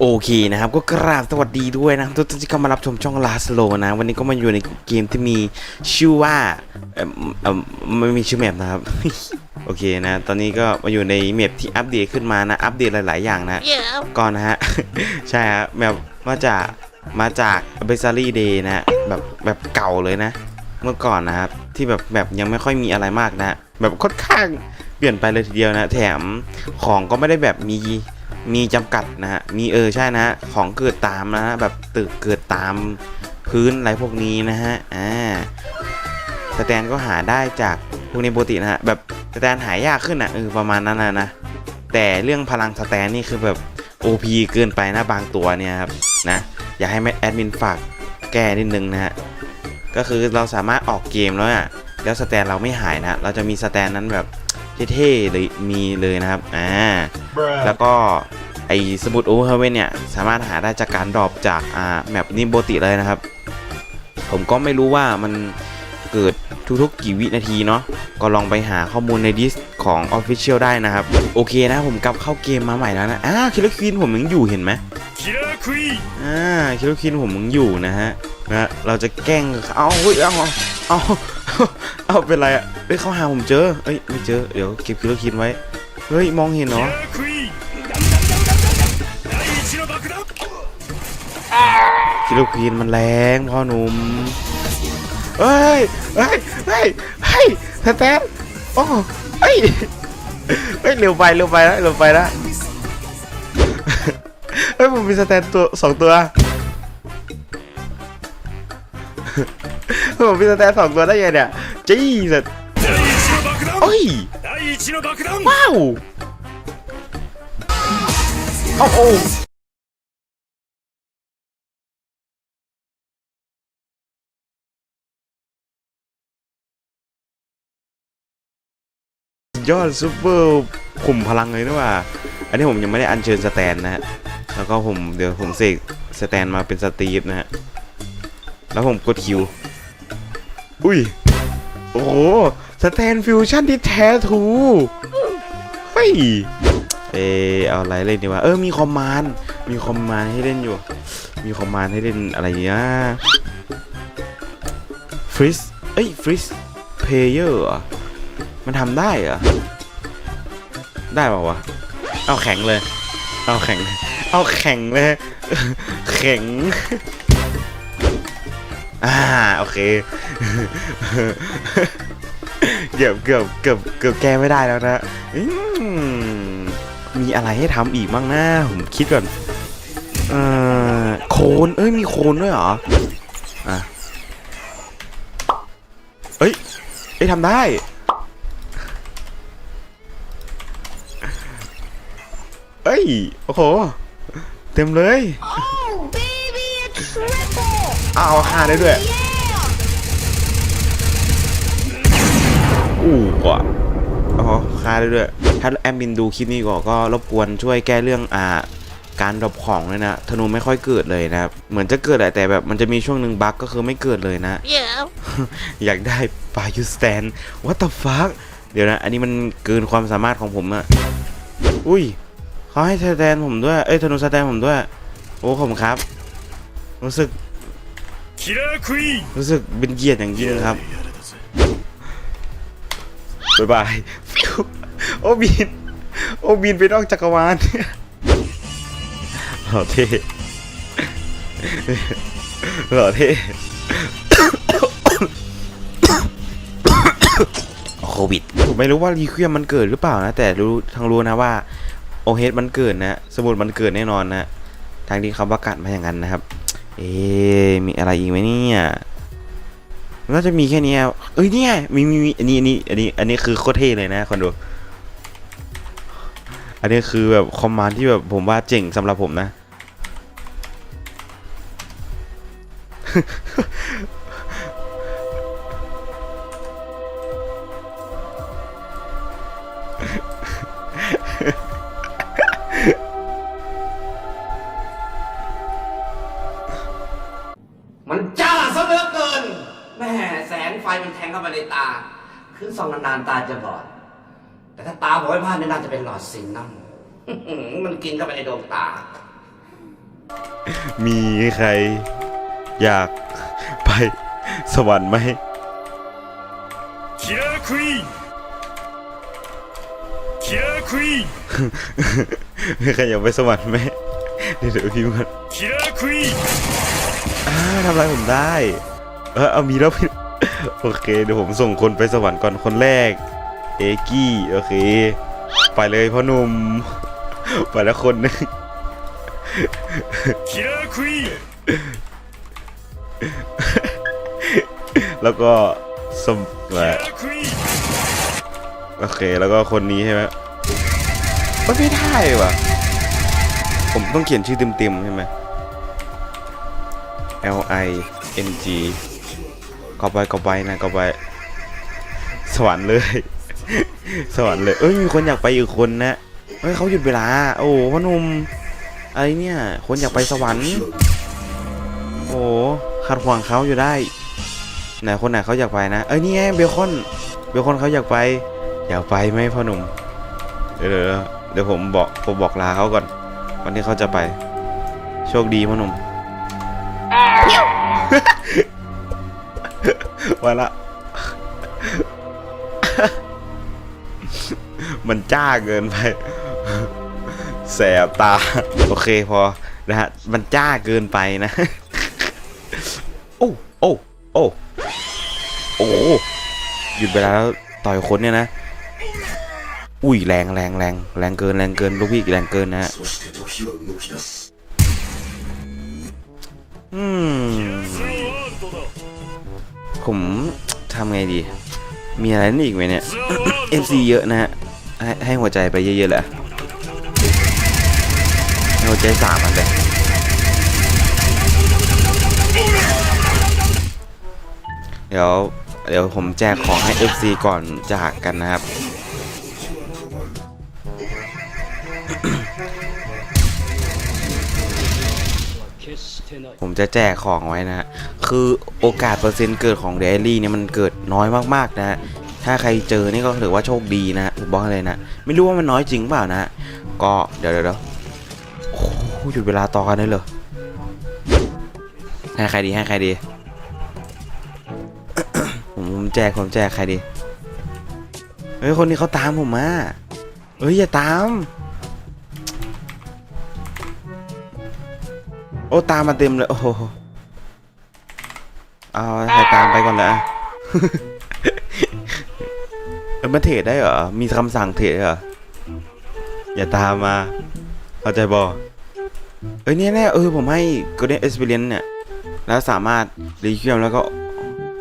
โอเคนะครับก็กราบสวัสดีด้วยนะครับทุกท่านที่เข้ามารับชมช่องลาสโลนะ วันนี้ก็มาอยู่ในเกมที่มีชื่อว่าเอ่อเอ่อไม่มีชื่อแมปนะครับ โอเคนะ ตอนนี้ก็มาอยู่ในแมปที่อัปเดตขึ้นมานะ อัปเดตหลาย ๆ อย่างนะ Yeah. ก่อนนะฮะ ใช่ฮะแบบมาจากมาจากเบซารี่เดย์นะแบบแบบเก่าเลยนะ เมื่อก่อนนะครับ ที่แบบแบบยังไม่ค่อยมีอะไรมากนะ แบบค่อนข้างเปลี่ยนไปเลยทีเดียวนะ แถมของก็ไม่ได้แบบมี มีจำกัดนะฮะ มีเออใช่นะฮะ ของเกิดตามนะฮะ แบบตึกเกิดตามพื้นอะไรพวกนี้นะฮะ อ่า สแตนก็หาได้จากพวกนี้ปกตินะฮะ แบบสแตนหายากขึ้นอะเออประมาณนั้นนะนะ แต่เรื่องพลังสแตนนี่คือแบบ OP เกินไปนะบางตัวเนี่ยครับนะ อยากให้แอดมินฝากแก้นิดนึงนะฮะ ก็คือเราสามารถออกเกมแล้วอะ แล้วสแตนเราไม่หายนะ เราจะมีสแตนนั้นแบบเท่ๆเลยมีเลยนะครับ อ่า แล้วก็ไอสมุดโอเวเวนเนี่ย สามารถหาได้จากการดรอปจากอ่าแมปนิโบติเลยนะครับ ผมก็ไม่รู้ว่ามันเกิดทุกๆกี่วินาทีเนาะก็ลองไปหาข้อมูลในดิสของ Official ได้นะครับ โอเคนะผมกลับเข้าเกมมาใหม่แล้วนะอ่าคิลควีนผมยังอยู่เห็นไหมคิลควีนอ่าคิลควีนผมยังอยู่นะฮะนะเราจะแกล้งเอาเอ้ยเอาเอาเอาเป็นไรอะเฮ้ยเขาหาผมเจอเอ้ยไม่เจอเดี๋ยวเก็บคิลควีนไว้ เฮ้ย มองเห็นเหรอคิโลควีนมันแรงพ่อหนุ่มเฮ้ยเฮ้ยเฮ้ยเฮ้ยสแตนโอ้เฮ้ยเฮ้ยเร็วไปเร็วไปแล้วเร็วไปนะเฮ้ยผมมีสแตนตัวสองตัวผมมีสแตนสองตัวได้ยังเนี่ยจี๊ด โอ้ยว้าวโอ้โยอดซูเปอร์ขุมพลังเลยนะว่า อันนี้ผมยังไม่ได้อัญเชิญสแตนนะฮะ แล้วก็ผมเดี๋ยวผมเสกสแตนมาเป็นสตีฟนะฮะ แล้วผมกดคิว อุ้ย โอ้ สแตนฟิวชั่นที่แท้ทูเฮ้ยเออเอาอะไรเล่นดีวะเออมีคอมมานด์มีคอมมานด์ให้เล่นอยู่ มีคอมมานด์ให้เล่นอะไรเนี้ยฟริสเอ้ยฟริสเพลเยอร์มันทำได้เหรอได้เปล่าวะเอาแข็งเลย เอาแข็ง เอาแข็งเลย แข็ง อ่า โอเค เกือบเกือบเกือบเกือบแก้ไม่ได้แล้วนะอืมมีอะไรให้ทำอีกบ้างนะผมคิดก่อนเอ่อโคนเอ้ยมีโคนด้วยเหรออะเอ้ยเอ้ยทำได้เอ้ยโอ้โหเต็มเลย Oh, baby, a triple. อ้าวฆ่าได้ด้วย อู่ก่อนอ๋อค่าด้วยถ้าแอดมินดูคลิปนี้ก่อก็รบกวนช่วยแก้เรื่องอ่าการดรอปของเลยนะ ธนูไม่ค่อยเกิดเลยนะครับ เหมือนจะเกิดแหละแต่แบบมันจะมีช่วงหนึ่งบั๊กก็คือไม่เกิดเลยนะ อยากได้ปายูสแตนวัตฟักเดี๋ยวนะ อันนี้มันเกินความสามารถของผมอะอุ้ยเขาให้สแตนผมด้วย เอ้ย ธนูสแตนผมด้วย โอ้ผมครับ รู้สึก รู้สึกเป็นเกียรติอย่างยิ่งครับ บ๊ายบาย โอบิน โอบินไปนอกจักรวาลหล่อเท่หล่อเท่โควิด ผมไม่รู้ว่ารีเควมมันเกิดหรือเปล่านะ แต่รู้ทางรู้นะว่า โอเฮดมันเกิดนะ สมุดมันเกิดแน่นอนนะ ทางที่เขาประกาศมาอย่างนั้นนะครับ เอ๊มีอะไรอีกไหมเนี่ย น่าจะมีแค่นี้เอ้ยเนี่ยมีมีมีอันนี้อันนี้อันนี้อันนี้คือโคตรเท่เลยนะคนดูอันนี้คือแบบคอมมานด์ที่แบบผมว่าเจ๋งสำหรับผมนะ เข้ามาในตา ขึ้นส่องนานๆตาจะบอด แต่ถ้าตาบอดไม่พลาดเนี่ยน่าจะเป็นหลอดซินน้ำ มันกินเข้าไปในดวงตา มีใคร อยากไปสวรรค์ไหม キラークイーンキラークイーン มีใครอยากไปสวรรค์ไหมเดี๋ยวเดี๋ยวพิมพ์ก่อน キラークイーン อ่าทำอะไรผมได้ เออเอามีแล้วพี่ โอเคเดี๋ยวผมส่งคนไปสวรรค์ก่อนคนแรก เอกี้โอเค ไปเลยพ่อหนุ่ม ไปละคนนึงแล้วก็สมโอเคแล้วก็คนนี้ใช่ไหมไม่ได้วะผมต้องเขียนชื่อเต็มๆใช่ไหม L I N G ก็ไปก็ไปนะก็ไปสวรรค์เลย สวรรค์เลย เอ้ยมีคนอยากไปอีกคนนะเฮ้ยเขาหยุดเวลา โอ้พ่อหนุ่มอะไรเนี่ย คนอยากไปสวรรค์โอ้ขัดขวางเขาอยู่ได้ไหนคนไหนเขาอยากไปนะ เอ้ยนี่ไงเบคอนเบคอนเขาอยากไปอยากไปไหมพ่อหนุ่มเดี๋ยวเดี๋ยวผมบอกผมบอกลาเขาก่อนวันที่เขาจะไป โชคดีพ่อหนุ่ม มาละ มันจ้าเกินไป แสบตา โอเคพอนะฮะ มันจ้าเกินไปนะ โอ้ โอ้ โอ้ โอ้หยุดไปแล้วต่อยคนเนี่ยนะ อุ้ยแรงแรงแรงแรงเกินแรงเกินลูกพี่แรงเกินนะฮะอืม ผมทำไงดี มีอะไรนี่อีกไหมเนี่ย MC เยอะนะฮะให้ให้หัวใจไปเยอะๆแหละหัวใจสามอันไปเดี๋ยวเดี๋ยวผมแจกของให้ FC ก่อนจากกันนะครับ ผมจะแจกของไว้นะฮะคือโอกาสเปอร์เซ็นต์เกิดของเดลี่เนี่ยมันเกิดน้อยมากๆนะฮะถ้าใครเจอนี่ก็ถือว่าโชคดีนะฮะผมบอกเลยนะ ไม่รู้ว่ามันน้อยจริงเปล่านะฮะก็เดี๋ยวเดี๋ยวเดี๋ยวโอ้โหหยุดเวลาต่อกันได้เลยให้ใครดีให้ใครดี ผมแจกผมแจกใครดี เฮ้ยคนนี้เขาตามผมมาเฮ้ยอย่าตาม โอ้ตามมาเต็มเลย โอ้โหเอาให้ตามไปก่อนเลยอะเออมาเทรดได้เหรอ มีคำสั่งเทรดเหรอ อย่าตามมา เข้าใจบอเอ้ยเนี่ยแน่เออผมให้ Golden Experience เนี่ย แล้วสามารถรีเคียมแล้วก็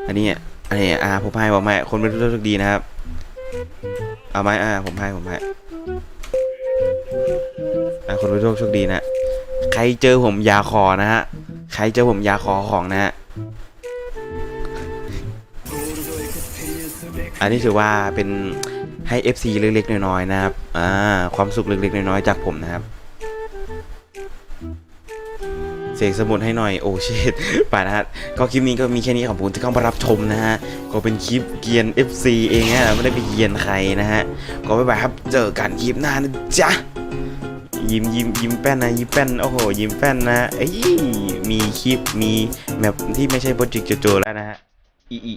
อันนี้อะอันนี้อะอ่าผมให้ผมให้คนเป็นผู้โชคดีนะครับ เอาไหมอ่าผมให้ผมให้คนเป็นผู้โชคดีนะ ใครเจอผมยาขอนะฮะ ใครเจอผมยาขอของนะฮะ อันนี้ถือว่าเป็นให้ FC เล็กๆน้อยๆนะครับ อ่า ความสุขเล็กๆน้อยๆจากผมนะครับ เสกสมุดให้หน่อยโอ้ชิตไปนะฮะ ก็คลิปนี้ก็มีแค่นี้ขอบคุณที่เข้ามารับชมนะฮะ ก็เป็นคลิปเกียน FC เองฮะ ไม่ได้ไปเกียนใครนะฮะ ก็บ๊ายบายครับ เจอกันคลิปหน้านะจ๊ะ ยิ้มยิ้มยิ้มแป้นนะยิ้มแป้นโอ้โหยิ้มแป้นนะเอ้ยมีคลิปมีแบบที่ไม่ใช่โปรเจกต์โจโจแล้วนะฮะอีอี